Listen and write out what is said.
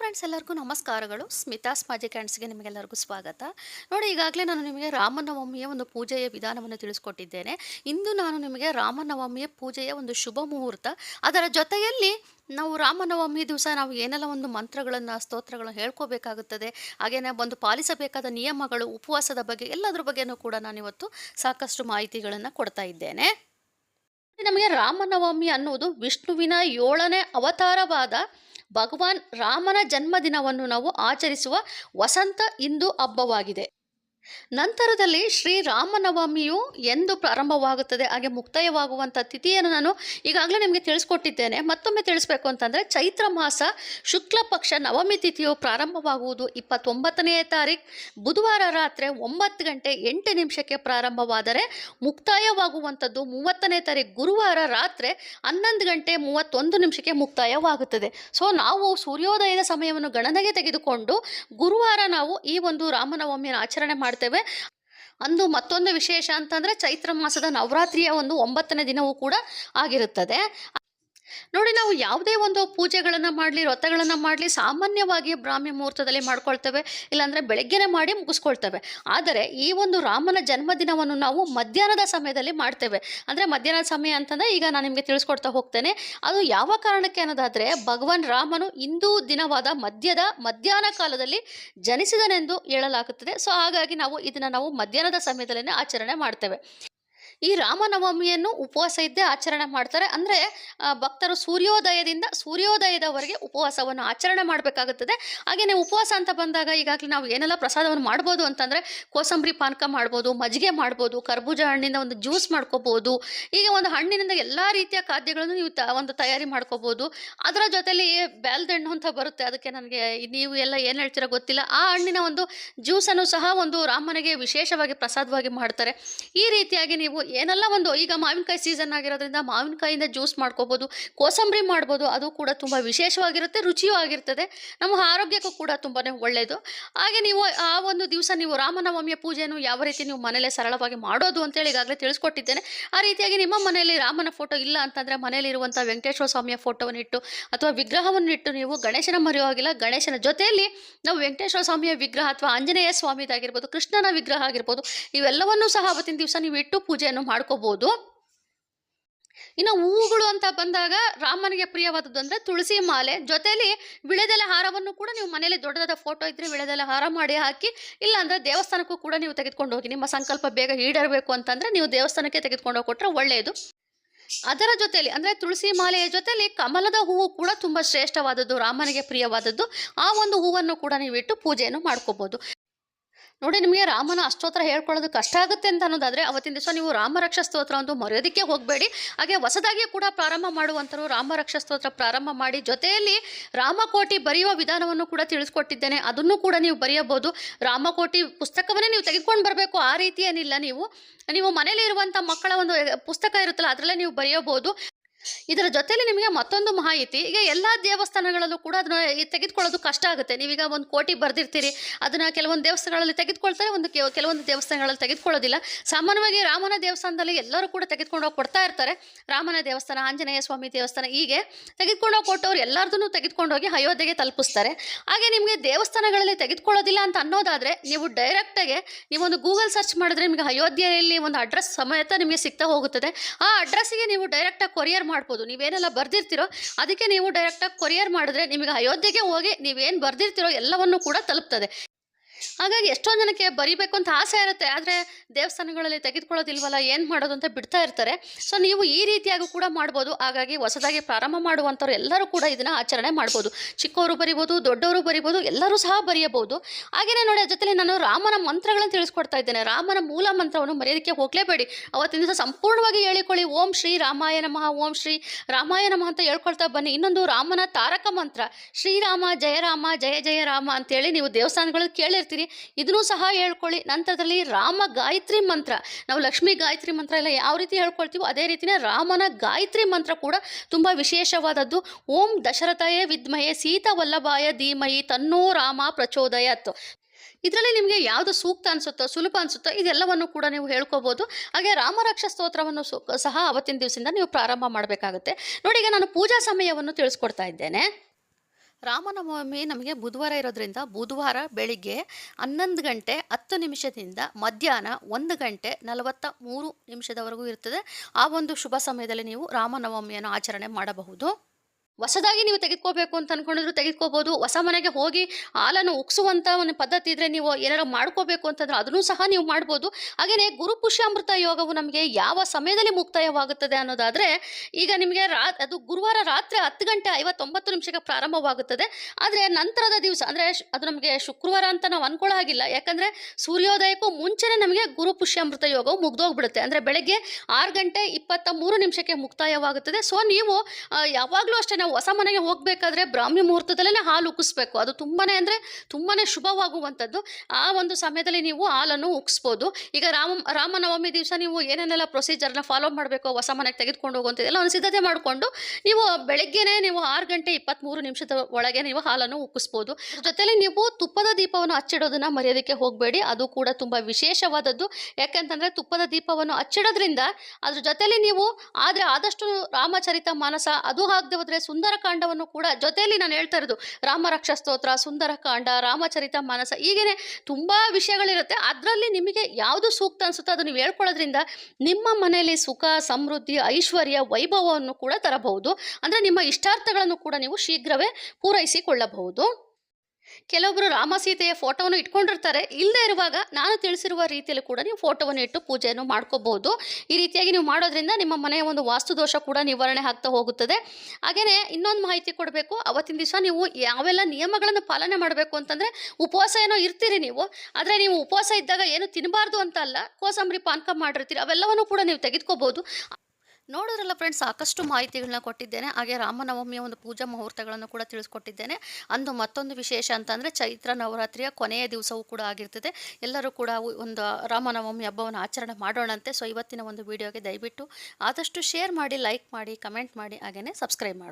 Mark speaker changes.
Speaker 1: Friends ಎಲ್ಲರಿಗೂ ನಮಸ್ಕಾರಗಳು. ಸ್ಮಿತಾಸ್ ಸ್ಮಾಜಿ ಕ್ಯಾಂಡ್ಸ್ಗೆ ನಿಮಗೆಲ್ಲರಿಗೂ ಸ್ವಾಗತ. ನೋಡಿ, ಈಗಾಗಲೇ ನಾನು ನಿಮಗೆ ರಾಮನವಮಿಯ ಒಂದು ಪೂಜೆಯ ವಿಧಾನವನ್ನು ತಿಳಿಸ್ಕೊಟ್ಟಿದ್ದೇನೆ. ಇಂದು ನಾನು ನಿಮಗೆ ರಾಮನವಮಿಯ ಪೂಜೆಯ ಒಂದು ಶುಭ ಮುಹೂರ್ತ. ಅದರ ಜೊತೆಯಲ್ಲಿ ನಾವು ರಾಮನವಮಿ ದಿವಸ ನಾವು ಏನೆಲ್ಲ ಒಂದು ಮಂತ್ರಗಳನ್ನು, ಸ್ತೋತ್ರಗಳನ್ನು ಹೇಳ್ಕೋಬೇಕಾಗುತ್ತದೆ ಹಾಗೆಯೇ ಒಂದು ಪಾಲಿಸಬೇಕಾದ ನಿಯಮಗಳು, ಉಪವಾಸದ ಬಗ್ಗೆ, ಎಲ್ಲದರ ಬಗ್ಗೆನೂ ಕೂಡ ನಾನಿವತ್ತು ಸಾಕಷ್ಟು ಮಾಹಿತಿಗಳನ್ನು ಕೊಡ್ತಾ ಇದ್ದೇನೆ. ನಮಗೆ ರಾಮನವಮಿ ಅನ್ನುವುದು ವಿಷ್ಣುವಿನ ಏಳನೇ ಅವತಾರವಾದ ಭಗವಾನ್ ರಾಮನ ಜನ್ಮದಿನವನ್ನು ನಾವು ಆಚರಿಸುವ ವಸಂತ ಹಿಂದೂ ಹಬ್ಬವಾಗಿದೆ. ನಂತರದಲ್ಲಿ ಶ್ರೀರಾಮನವಮಿಯು ಎಂದು ಪ್ರಾರಂಭವಾಗುತ್ತದೆ. ಹಾಗೆ ಮುಕ್ತಾಯವಾಗುವಂಥ ತಿಥಿಯನ್ನು ನಾನು ಈಗಾಗಲೇ ನಿಮಗೆ ತಿಳಿಸ್ಕೊಟ್ಟಿದ್ದೇನೆ. ಮತ್ತೊಮ್ಮೆ ತಿಳಿಸ್ಬೇಕು ಅಂತಂದರೆ ಚೈತ್ರ ಮಾಸ ಶುಕ್ಲ ಪಕ್ಷ ನವಮಿ ತಿಥಿಯು ಪ್ರಾರಂಭವಾಗುವುದು. ಇಪ್ಪತ್ತೊಂಬತ್ತನೆಯ ತಾರೀಕು ಬುಧವಾರ ರಾತ್ರಿ ಒಂಬತ್ತು ಗಂಟೆ ಎಂಟು ನಿಮಿಷಕ್ಕೆ ಪ್ರಾರಂಭವಾದರೆ ಮುಕ್ತಾಯವಾಗುವಂಥದ್ದು ಮೂವತ್ತನೇ ತಾರೀಕು ಗುರುವಾರ ರಾತ್ರಿ ಹನ್ನೊಂದು ಗಂಟೆ ಮೂವತ್ತೊಂದು ನಿಮಿಷಕ್ಕೆ ಮುಕ್ತಾಯವಾಗುತ್ತದೆ. ಸೊ, ನಾವು ಸೂರ್ಯೋದಯದ ಸಮಯವನ್ನು ಗಣನೆಗೆ ತೆಗೆದುಕೊಂಡು ಗುರುವಾರ ನಾವು ಈ ಒಂದು ರಾಮನವಮಿಯನ್ನು ಆಚರಣೆ ಮಾಡ್ತೇವೆ. ಅಂದು ಮತ್ತೊಂದು ವಿಶೇಷ ಅಂತಂದರೆ ಚೈತ್ರ ಮಾಸದ ನವರಾತ್ರಿಯ ಒಂದು ಒಂಬತ್ತನೇ ದಿನವೂ ಕೂಡ ಆಗಿರುತ್ತದೆ. ನೋಡಿ ನಾವು ಯಾವುದೇ ಒಂದು ಪೂಜೆಗಳನ್ನು ಮಾಡಲಿ, ವ್ರತಗಳನ್ನು ಮಾಡಲಿ ಸಾಮಾನ್ಯವಾಗಿ ಬ್ರಾಹ್ಮ್ಯ ಮುಹೂರ್ತದಲ್ಲಿ ಮಾಡ್ಕೊಳ್ತೇವೆ, ಇಲ್ಲಾಂದರೆ ಬೆಳಗ್ಗೆನೆ ಮಾಡಿ ಮುಗಿಸ್ಕೊಳ್ತೇವೆ. ಆದರೆ ಈ ಒಂದು ರಾಮನ ಜನ್ಮದಿನವನ್ನು ನಾವು ಮಧ್ಯಾಹ್ನದ ಸಮಯದಲ್ಲಿ ಮಾಡ್ತೇವೆ. ಅಂದರೆ ಮಧ್ಯಾಹ್ನದ ಸಮಯ ಅಂತಂದರೆ ಈಗ ನಾನು ನಿಮಗೆ ತಿಳಿಸ್ಕೊಡ್ತಾ ಹೋಗ್ತೇನೆ. ಅದು ಯಾವ ಕಾರಣಕ್ಕೆ ಅನ್ನೋದಾದರೆ ಭಗವಾನ್ ರಾಮನು ಹಿಂದೂ ದಿನವಾದ ಮಧ್ಯದ ಮಧ್ಯಾಹ್ನ ಕಾಲದಲ್ಲಿ ಜನಿಸಿದನೆಂದು ಹೇಳಲಾಗುತ್ತದೆ. ಸೊ ಹಾಗಾಗಿ ನಾವು ಇದನ್ನು ನಾವು ಮಧ್ಯಾಹ್ನದ ಸಮಯದಲ್ಲೇ ಆಚರಣೆ ಮಾಡ್ತೇವೆ. ಈ ರಾಮನವಮಿಯನ್ನು ಉಪವಾಸ ಇದ್ದೇ ಆಚರಣೆ ಮಾಡ್ತಾರೆ. ಅಂದರೆ ಭಕ್ತರು ಸೂರ್ಯೋದಯದಿಂದ ಸೂರ್ಯೋದಯದವರೆಗೆ ಉಪವಾಸವನ್ನು ಆಚರಣೆ ಮಾಡಬೇಕಾಗುತ್ತದೆ. ಹಾಗೆಯೇ ಉಪವಾಸ ಅಂತ ಬಂದಾಗ ಈಗಾಗಲೇ ನಾವು ಏನೆಲ್ಲ ಪ್ರಸಾದವನ್ನು ಮಾಡ್ಬೋದು ಅಂತಂದರೆ, ಕೋಸಂಬರಿ ಪಾನಕ ಮಾಡ್ಬೋದು, ಮಜ್ಜಿಗೆ ಮಾಡ್ಬೋದು, ಕರ್ಬೂಜ ಹಣ್ಣಿಂದ ಒಂದು ಜ್ಯೂಸ್ ಮಾಡ್ಕೋಬೋದು ಈಗ ಒಂದು ಹಣ್ಣಿನಿಂದ ಎಲ್ಲ ರೀತಿಯ ಖಾದ್ಯಗಳನ್ನು ನೀವು ಒಂದು ತಯಾರಿ ಮಾಡ್ಕೋಬೋದು. ಅದರ ಜೊತೆಲಿ ಹಣ್ಣು ಅಂತ ಬರುತ್ತೆ. ಅದಕ್ಕೆ ನನಗೆ ನೀವು ಎಲ್ಲ ಏನು ಹೇಳ್ತೀರೋ ಗೊತ್ತಿಲ್ಲ. ಆ ಹಣ್ಣಿನ ಒಂದು ಜ್ಯೂಸನ್ನು ಸಹ ಒಂದು ರಾಮನಿಗೆ ವಿಶೇಷವಾಗಿ ಪ್ರಸಾದವಾಗಿ ಮಾಡ್ತಾರೆ. ಈ ರೀತಿಯಾಗಿ ನೀವು ಏನೆಲ್ಲ ಒಂದು ಈಗ ಮಾವಿನಕಾಯಿ ಸೀಸನ್ ಆಗಿರೋದ್ರಿಂದ ಮಾವಿನಕಾಯಿಂದ ಜ್ಯೂಸ್ ಮಾಡ್ಕೋಬೋದು, ಕೋಸಂಬರಿ ಮಾಡ್ಬೋದು, ಅದು ಕೂಡ ತುಂಬ ವಿಶೇಷವಾಗಿರುತ್ತೆ, ರುಚಿಯೂ ಆಗಿರ್ತದೆ. ನಮ್ಮ ಆರೋಗ್ಯಕ್ಕೂ ಕೂಡ ತುಂಬಾ ಒಳ್ಳೆಯದು ಹಾಗೆ ನೀವು ಆ ಒಂದು ದಿವಸ ನೀವು ರಾಮನವಮಿಯ ಪೂಜೆಯನ್ನು ಯಾವ ರೀತಿ ನೀವು ಮನೇಲೆ ಸರಳವಾಗಿ ಮಾಡೋದು ಅಂತೇಳಿ ಈಗಾಗಲೇ ತಿಳಿಸ್ಕೊಟ್ಟಿದ್ದೇನೆ. ಆ ರೀತಿಯಾಗಿ ನಿಮ್ಮ ಮನೆಯಲ್ಲಿ ರಾಮನ ಫೋಟೋ ಇಲ್ಲ ಅಂತಂದರೆ ಮನೆಯಲ್ಲಿರುವಂಥ ವೆಂಕಟೇಶ್ವರ ಸ್ವಾಮಿಯ ಫೋಟೋವನ್ನು ಇಟ್ಟು ಅಥವಾ ವಿಗ್ರಹವನ್ನು ಇಟ್ಟು ನೀವು ಗಣೇಶನ ಮರೆಯುವಾಗಿಲ್ಲ ಗಣೇಶನ ಜೊತೆಯಲ್ಲಿ ನಾವು ವೆಂಕಟೇಶ್ವರ ಸ್ವಾಮಿಯ ವಿಗ್ರಹ ಅಥವಾ ಆಂಜನೇಯ ಸ್ವಾಮಿದಾಗಿರ್ಬೋದು, ಕೃಷ್ಣನ ವಿಗ್ರಹ ಆಗಿರ್ಬೋದು, ಇವೆಲ್ಲವನ್ನೂ ಸಹ ಅವತ್ತಿನ ದಿವಸ ನೀವು ಇಟ್ಟು ಪೂಜೆಯನ್ನು ಮಾಡ್ಕೋಬೋದು. ಇನ್ನು ಹೂವುಗಳು ಅಂತ ಬಂದಾಗ ರಾಮನಿಗೆ ಪ್ರಿಯವಾದದ್ದು ಅಂದ್ರೆ ತುಳಸಿ ಮಾಲೆ. ಜೊತೆಯಲ್ಲಿ ವಿಳೆದೆಲೆ ಹಾರವನ್ನು ಕೂಡ ನೀವು ಮನೇಲಿ ದೊಡ್ಡದಾದ ಫೋಟೋ ಇದ್ದರೆ ವಿಳೆದೆಲೆ ಹಾರ ಮಾಡಿ ಹಾಕಿ ಇಲ್ಲ ಅಂದ್ರೆ ದೇವಸ್ಥಾನಕ್ಕೂ ಕೂಡ ನೀವು ತೆಗೆದುಕೊಂಡು ಹೋಗಿ. ನಿಮ್ಮ ಸಂಕಲ್ಪ ಬೇಗ ಈಡೇರಬೇಕು ಅಂತಂದ್ರೆ ನೀವು ದೇವಸ್ಥಾನಕ್ಕೆ ತೆಗೆದುಕೊಂಡು ಹೋಗಿ ಕೊಟ್ಟರೆ ಒಳ್ಳೆಯದು ಅದರ ಜೊತೆಯಲ್ಲಿ ಅಂದರೆ ತುಳಸಿ ಮಾಲೆಯ ಜೊತೆಯಲ್ಲಿ ಕಮಲದ ಹೂವು ಕೂಡ ತುಂಬ ಶ್ರೇಷ್ಠವಾದದ್ದು, ರಾಮನಿಗೆ ಪ್ರಿಯವಾದದ್ದು. ಆ ಒಂದು ಹೂವನ್ನು ಕೂಡ ನೀವು ಇಟ್ಟು ಪೂಜೆಯನ್ನು ಮಾಡ್ಕೋಬೋದು. ನೋಡಿ, ನಿಮಗೆ ರಾಮನ ಅಷ್ಟೋತ್ರ ಹೇಳ್ಕೊಳ್ಳೋದು ಕಷ್ಟ ಆಗುತ್ತೆ ಅಂತ ಅನ್ನೋದಾದರೆ, ಅವತ್ತಿನ ದಿವಸ ನೀವು ರಾಮರಕ್ಷ ಸ್ತೋತ್ರ ಒಂದು ಮರೆಯೋದಕ್ಕೆ ಹೋಗಬೇಡಿ. ಹಾಗೆ ಹೊಸದಾಗಿ ಕೂಡ ಪ್ರಾರಂಭ ಮಾಡುವಂಥವ್ರು ರಾಮರಕ್ಷ ಸ್ತೋತ್ರ ಪ್ರಾರಂಭ ಮಾಡಿ, ಜೊತೆಯಲ್ಲಿ ರಾಮಕೋಟಿ ಬರೆಯುವ ವಿಧಾನವನ್ನು ಕೂಡ ತಿಳಿಸ್ಕೊಟ್ಟಿದ್ದೇನೆ. ಅದನ್ನು ಕೂಡ ನೀವು ಬರೆಯಬಹುದು. ರಾಮಕೋಟಿ ಪುಸ್ತಕವನ್ನೇ ನೀವು ತೆಗೆದುಕೊಂಡು ಬರಬೇಕು. ಆ ರೀತಿ ಏನಿಲ್ಲ ನೀವು. ನೀವು ಮನೇಲಿ ಇರುವಂಥ ಮಕ್ಕಳ ಒಂದು ಪುಸ್ತಕ ಇರುತ್ತಲ್ಲ, ಅದರಲ್ಲೇ ನೀವು ಬರೆಯಬಹುದು. ಇದರ ಜೊತೆಯಲ್ಲಿ ನಿಮಗೆ ಮತ್ತೊಂದು ಮಾಹಿತಿ, ಈಗ ಎಲ್ಲ ದೇವಸ್ಥಾನಗಳಲ್ಲೂ ಕೂಡ ಅದನ್ನ ತೆಗೆದುಕೊಳ್ಳೋದು ಕಷ್ಟ ಆಗುತ್ತೆ. ನೀವೀಗ ಒಂದು ಕೋಟಿ ಬರೆದಿರ್ತೀರಿ, ಅದನ್ನು ಕೆಲವೊಂದು ದೇವಸ್ಥಾನಗಳಲ್ಲಿ ತೆಗೆದುಕೊಳ್ತಾರೆ, ಒಂದು ಕೆಲ- ಕೆಲವೊಂದು ದೇವಸ್ಥಾನಗಳಲ್ಲಿ ತೆಗೆದುಕೊಳ್ಳೋದಿಲ್ಲ. ಸಾಮಾನ್ಯವಾಗಿ ರಾಮನ ದೇವಸ್ಥಾನದಲ್ಲಿ ಎಲ್ಲರೂ ಕೂಡ ತೆಗೆದುಕೊಂಡು ಹೋಗಿ ಕೊಡ್ತಾ ಇರ್ತಾರೆ. ರಾಮನ ದೇವಸ್ಥಾನ, ಆಂಜನೇಯ ಸ್ವಾಮಿ ದೇವಸ್ಥಾನ ಹೀಗೆ ತೆಗೆದುಕೊಂಡು ಹೋಗಿ ಕೊಟ್ಟವ್ರು ಎಲ್ಲರದನ್ನು ತೆಗೆದುಕೊಂಡು ಹೋಗಿ ಅಯೋಧ್ಯೆಗೆ ತಲುಪಿಸ್ತಾರೆ. ಹಾಗೆ ನಿಮಗೆ ದೇವಸ್ಥಾನಗಳಲ್ಲಿ ತೆಗೆದುಕೊಳ್ಳೋದಿಲ್ಲ ಅಂತ ಅನ್ನೋದಾದರೆ, ನೀವು ಡೈರೆಕ್ಟಾಗಿ ನೀವೊಂದು ಗೂಗಲ್ ಸರ್ಚ್ ಮಾಡಿದ್ರೆ ನಿಮಗೆ ಅಯೋಧ್ಯೆಯಲ್ಲಿ ಒಂದು ಅಡ್ರೆಸ್ ಸಮೇತ ನಿಮಗೆ ಸಿಗ್ತಾ ಹೋಗುತ್ತದೆ. ಆ ಅಡ್ರೆಸ್ಸಿಗೆ ನೀವು ಡೈರೆಕ್ಟಾಗಿ ಕೊರಿಯರ್ ಮಾಡ್ಬೋದು. ನೀವೇನೆಲ್ಲ ಬರ್ದಿರ್ತೀರೋ ಅದಕ್ಕೆ ನೀವು ಡೈರೆಕ್ಟಾಗಿ ಕೊರಿಯರ್ ಮಾಡಿದ್ರೆ ನಿಮಗೆ ಅಯೋಧ್ಯೆಗೆ ಹೋಗಿ ನೀವೇನು ಬರ್ದಿರ್ತೀರೋ ಎಲ್ಲವನ್ನು ಕೂಡ ತಲುಪ್ತದೆ. ಹಾಗಾಗಿ ಎಷ್ಟೋ ಜನಕ್ಕೆ ಬರಿಬೇಕು ಅಂತ ಆಸೆ ಇರುತ್ತೆ, ಆದರೆ ದೇವಸ್ಥಾನಗಳಲ್ಲಿ ತೆಗೆದುಕೊಳ್ಳೋದಿಲ್ವಲ್ಲ, ಏನು ಮಾಡೋದು ಅಂತ ಬಿಡ್ತಾ ಇರ್ತಾರೆ. ಸೊ ನೀವು ಈ ರೀತಿಯಾಗೂ ಕೂಡ ಮಾಡ್ಬೋದು. ಹಾಗಾಗಿ ಹೊಸದಾಗಿ ಪ್ರಾರಂಭ ಮಾಡುವಂಥವ್ರು ಎಲ್ಲರೂ ಕೂಡ ಇದನ್ನು ಆಚರಣೆ ಮಾಡ್ಬೋದು. ಚಿಕ್ಕವರು ಬರಿಬೋದು, ದೊಡ್ಡವರು ಬರಿಬೋದು, ಎಲ್ಲರೂ ಸಹ ಬರೆಯಬಹುದು. ಹಾಗೆಯೇ ನೋಡಿ ಜೊತೆಲಿ ನಾನು ರಾಮನ ಮಂತ್ರಗಳನ್ನು ತಿಳಿಸ್ಕೊಡ್ತಾ ಇದ್ದೇನೆ. ರಾಮನ ಮೂಲ ಮಂತ್ರವನ್ನು ಮರೆಯೋದಕ್ಕೆ ಹೋಗಲೇಬೇಡಿ. ಅವತ್ತಿನ ದಿವಸ ಸಂಪೂರ್ಣವಾಗಿ ಹೇಳಿಕೊಳ್ಳಿ. ಓಂ ಶ್ರೀ ರಾಮಾಯ ನಮಃ, ಓಂ ಶ್ರೀ ರಾಮಾಯ ನಮಃ ಅಂತ ಹೇಳ್ಕೊಳ್ತಾ ಬನ್ನಿ. ಇನ್ನೊಂದು ರಾಮನ ತಾರಕ ಮಂತ್ರ. ಶ್ರೀರಾಮ ಜಯರಾಮ ಜಯ ಜಯ ರಾಮ ಅಂತೇಳಿ ನೀವು ದೇವಸ್ಥಾನಗಳಲ್ಲಿ ಕೇಳಿರ್ತೀರಿ ಇದನ್ನೂ ಸಹ ಹೇಳ್ಕೊಳ್ಳಿ. ನಂತರದಲ್ಲಿ ರಾಮ ಗಾಯತ್ರಿ ಮಂತ್ರ. ನಾವು ಲಕ್ಷ್ಮೀ ಗಾಯತ್ರಿ ಮಂತ್ರ ಎಲ್ಲ ಯಾವ ರೀತಿ ಹೇಳ್ಕೊಳ್ತೀವೋ ಅದೇ ರೀತಿಯೇ ರಾಮನ ಗಾಯತ್ರಿ ಮಂತ್ರ ಕೂಡ ತುಂಬ ವಿಶೇಷವಾದದ್ದು. ಓಂ ದಶರಥಯೇ ವಿದ್ಮಯೇ ಸೀತವಲ್ಲಭಾಯ ಧೀಮಯಿ ತನ್ನೋ ರಾಮ ಪ್ರಚೋದಯತ್. ಇದರಲ್ಲಿ ನಿಮಗೆ ಯಾವುದು ಸೂಕ್ತ ಅನಿಸುತ್ತೋ, ಸುಲಭ ಅನಿಸುತ್ತೋ ಇದೆಲ್ಲವನ್ನು ಕೂಡ ನೀವು ಹೇಳ್ಕೋಬೋದು. ಹಾಗೆ ರಾಮರಕ್ಷ ಸ್ತೋತ್ರವನ್ನು ಸಹ ಅವತ್ತಿನ ದಿವಸದಿಂದ ನೀವು ಪ್ರಾರಂಭ ಮಾಡಬೇಕಾಗುತ್ತೆ. ನೋಡಿ ಈಗ ನಾನು ಪೂಜಾ ಸಮಯವನ್ನು ತಿಳಿಸ್ಕೊಡ್ತಾ ಇದ್ದೇನೆ. ರಾಮನವಮಿ ನಮಗೆ ಬುಧವಾರ ಇರೋದ್ರಿಂದ ಬುಧವಾರ ಬೆಳಿಗ್ಗೆ ಹನ್ನೊಂದು ಗಂಟೆ ಹತ್ತು ನಿಮಿಷದಿಂದ ಮಧ್ಯಾಹ್ನ ಒಂದು ಗಂಟೆ ನಲವತ್ತ ಮೂರು ನಿಮಿಷದವರೆಗೂ ಇರ್ತದೆ. ಆ ಒಂದು ಶುಭ ಸಮಯದಲ್ಲಿ ನೀವು ರಾಮನವಮಿಯನ್ನು ಆಚರಣೆ ಮಾಡಬಹುದು. ಹೊಸದಾಗಿ ನೀವು ತೆಗೆದುಕೋಬೇಕು ಅಂತ ಅನ್ಕೊಂಡಿದ್ರು ತೆಗೆದುಕೋಬೋದು. ಹೊಸ ಮನೆಗೆ ಹೋಗಿ ಹಾಲನ್ನು ಉಕ್ಸುವಂಥ ಒಂದು ಪದ್ಧತಿ ಇದ್ದರೆ ನೀವು ಏನಾರು ಮಾಡ್ಕೋಬೇಕು ಅಂತಂದ್ರೆ ಅದನ್ನು ಸಹ ನೀವು ಮಾಡ್ಬೋದು. ಹಾಗೆಯೇ ಗುರು ಪುಷ್ಯಾಮೃತ ಯೋಗವು ನಮಗೆ ಯಾವ ಸಮಯದಲ್ಲಿ ಮುಕ್ತಾಯವಾಗುತ್ತದೆ ಅನ್ನೋದಾದರೆ ಈಗ ನಿಮಗೆ ರಾ, ಅದು ಗುರುವಾರ ರಾತ್ರಿ ಹತ್ತು ಗಂಟೆ ಐವತ್ತೊಂಬತ್ತು ನಿಮಿಷಕ್ಕೆ ಪ್ರಾರಂಭವಾಗುತ್ತದೆ. ಆದರೆ ನಂತರದ ದಿವಸ ಅಂದರೆ ಅದು ನಮಗೆ ಶುಕ್ರವಾರ ಅಂತ ನಾವು ಅನ್ಕೊಳ್ಳೋ ಹಾಗಿಲ್ಲ. ಯಾಕಂದರೆ ಸೂರ್ಯೋದಯಕ್ಕೂ ಮುಂಚೆನೇ ನಮಗೆ ಗುರು ಪುಷ್ಯಾಮೃತ ಯೋಗವು ಮುಗ್ದೋಗ್ಬಿಡುತ್ತೆ. ಅಂದರೆ ಬೆಳಗ್ಗೆ ಆರು ಗಂಟೆ ಇಪ್ಪತ್ತ ಮೂರು ನಿಮಿಷಕ್ಕೆ ಮುಕ್ತಾಯವಾಗುತ್ತದೆ. ಸೊ ನೀವು ಯಾವಾಗಲೂ ಅಷ್ಟೇ ಹೊಸ ಮನೆಗೆ ಹೋಗಬೇಕಾದ್ರೆ ಬ್ರಾಹ್ಮಿ ಮುಹೂರ್ತದಲ್ಲೇ ಹಾಲು ಉಕ್ಕಿಸ್ಬೇಕು. ಅದು ತುಂಬಾ ಅಂದರೆ ತುಂಬಾ ಶುಭವಾಗುವಂಥದ್ದು. ಆ ಒಂದು ಸಮಯದಲ್ಲಿ ನೀವು ಹಾಲನ್ನು ಉಕ್ಕಿಸ್ಬೋದು ಈಗ ರಾಮ, ರಾಮನವಮಿ ದಿವಸ ನೀವು ಏನೇನೆಲ್ಲ ಪ್ರೊಸೀಜರ್ನ ಫಾಲೋ ಮಾಡಬೇಕು, ಹೊಸ ಮನೆಗೆ ತೆಗೆದುಕೊಂಡು ಹೋಗುವಂಥದ್ದೆಲ್ಲ ಒಂದು ಸಿದ್ಧತೆ ಮಾಡಿಕೊಂಡು ನೀವು ಬೆಳಗ್ಗೆನೇ ನೀವು ಆರು ಗಂಟೆ ಇಪ್ಪತ್ತ್ಮೂರು ನಿಮಿಷದ ಒಳಗೆ ನೀವು ಹಾಲನ್ನು ಉಕ್ಕಿಸ್ಬೋದು. ಜೊತೆಲಿ ನೀವು ತುಪ್ಪದ ದೀಪವನ್ನು ಹಚ್ಚಿಡೋದನ್ನು ಮರೆಯೋದಕ್ಕೆ ಹೋಗಬೇಡಿ. ಅದು ಕೂಡ ತುಂಬ ವಿಶೇಷವಾದದ್ದು. ಯಾಕೆಂತಂದರೆ ತುಪ್ಪದ ದೀಪವನ್ನು ಹಚ್ಚಿಡೋದ್ರಿಂದ ಅದ್ರ ಜೊತೆಲಿ ನೀವು ಆದರೆ ಆದಷ್ಟು ರಾಮಚರಿತ ಮಾನಸ ಅದು ಆಗದೆ ಹೋದರೆ ಸುಂದರಕಾಂಡವನ್ನು ಕೂಡ ಜೊತೆಯಲ್ಲಿ ನಾನು ಹೇಳ್ತಾ ಇರೋದು ರಾಮರಕ್ಷ ಸ್ತೋತ್ರ ಸುಂದರಕಾಂಡ, ರಾಮಚರಿತ ಮಾನಸ, ಹೀಗೇನೆ ತುಂಬ ವಿಷಯಗಳಿರುತ್ತೆ. ಅದರಲ್ಲಿ ನಿಮಗೆ ಯಾವುದು ಸೂಕ್ತ ಅನಿಸುತ್ತೋ ಅದು ನೀವು ಹೇಳ್ಕೊಳ್ಳೋದ್ರಿಂದ ನಿಮ್ಮ ಮನೆಯಲ್ಲಿ ಸುಖ, ಸಮೃದ್ಧಿ, ಐಶ್ವರ್ಯ, ವೈಭವವನ್ನು ಕೂಡ ತರಬಹುದು. ಅಂದರೆ ನಿಮ್ಮ ಇಷ್ಟಾರ್ಥಗಳನ್ನು ಕೂಡ ನೀವು ಶೀಘ್ರವೇ ಪೂರೈಸಿಕೊಳ್ಳಬಹುದು. ಕೆಲವೊಬ್ಬರು ರಾಮ ಸೀತೆಯ ಫೋಟೋವನ್ನು ಇಟ್ಕೊಂಡಿರ್ತಾರೆ. ಇಲ್ಲದೆ ಇರುವಾಗ ನಾನು ತಿಳಿಸಿರುವ ರೀತಿಯಲ್ಲಿ ಕೂಡ ನೀವು ಫೋಟೋವನ್ನು ಇಟ್ಟು ಪೂಜೆಯನ್ನು ಮಾಡ್ಕೋಬಹುದು ಈ ರೀತಿಯಾಗಿ ನೀವು ಮಾಡೋದ್ರಿಂದ ನಿಮ್ಮ ಮನೆಯ ಒಂದು ವಾಸ್ತು ದೋಷ ಕೂಡ ನಿವಾರಣೆ ಆಗ್ತಾ ಹೋಗುತ್ತದೆ. ಹಾಗೆಯೇ ಇನ್ನೊಂದು ಮಾಹಿತಿ ಕೊಡಬೇಕು. ಅವತ್ತಿನ ದಿವಸ ನೀವು ಯಾವೆಲ್ಲ ನಿಯಮಗಳನ್ನು ಪಾಲನೆ ಮಾಡಬೇಕು ಅಂತಂದರೆ ಉಪವಾಸ ಏನೋ ಇರ್ತೀರಿ ನೀವು. ಆದರೆ ನೀವು ಉಪವಾಸ ಇದ್ದಾಗ ಏನು ತಿನ್ನಬಾರ್ದು ಅಂತ ಅಲ್ಲ. ಕೋಸಂಬರಿ, ಪಾನಕ ಮಾಡಿರ್ತೀರಿ. ಅವೆಲ್ಲವನ್ನು ಕೂಡ ನೀವು ತೆಗೆದುಕೋಬೋದು. ನೋಡಿದ್ರಲ್ಲ ಫ್ರೆಂಡ್ಸ್ ಸಾಕಷ್ಟು ಮಾಹಿತಿಗಳನ್ನ ಕೊಟ್ಟಿದ್ದೇನೆ. ಹಾಗೆ ರಾಮನವಮಿಯ ಒಂದು ಪೂಜಾ ಮುಹೂರ್ತಗಳನ್ನು ಕೂಡ ತಿಳಿಸ್ಕೊಟ್ಟಿದ್ದೇನೆ. ಅಂದು ಮತ್ತೊಂದು ವಿಶೇಷ ಅಂತಂದರೆ ಚೈತ್ರ ನವರಾತ್ರಿಯ ಕೊನೆಯ ದಿವಸವೂ ಕೂಡ ಆಗಿರ್ತದೆ. ಎಲ್ಲರೂ ಕೂಡ ಒಂದು ರಾಮನವಮಿ ಹಬ್ಬವನ್ನು ಆಚರಣೆ ಮಾಡೋಣಂತೆ. ಸೊ ಇವತ್ತಿನ ಒಂದು ವಿಡಿಯೋಗೆ ದಯವಿಟ್ಟು ಆದಷ್ಟು ಶೇರ್ ಮಾಡಿ ಲೈಕ್ ಮಾಡಿ ಕಮೆಂಟ್ ಮಾಡಿ ಹಾಗೆಯೇ ಸಬ್ಸ್ಕ್ರೈಬ್ ಮಾಡಿ.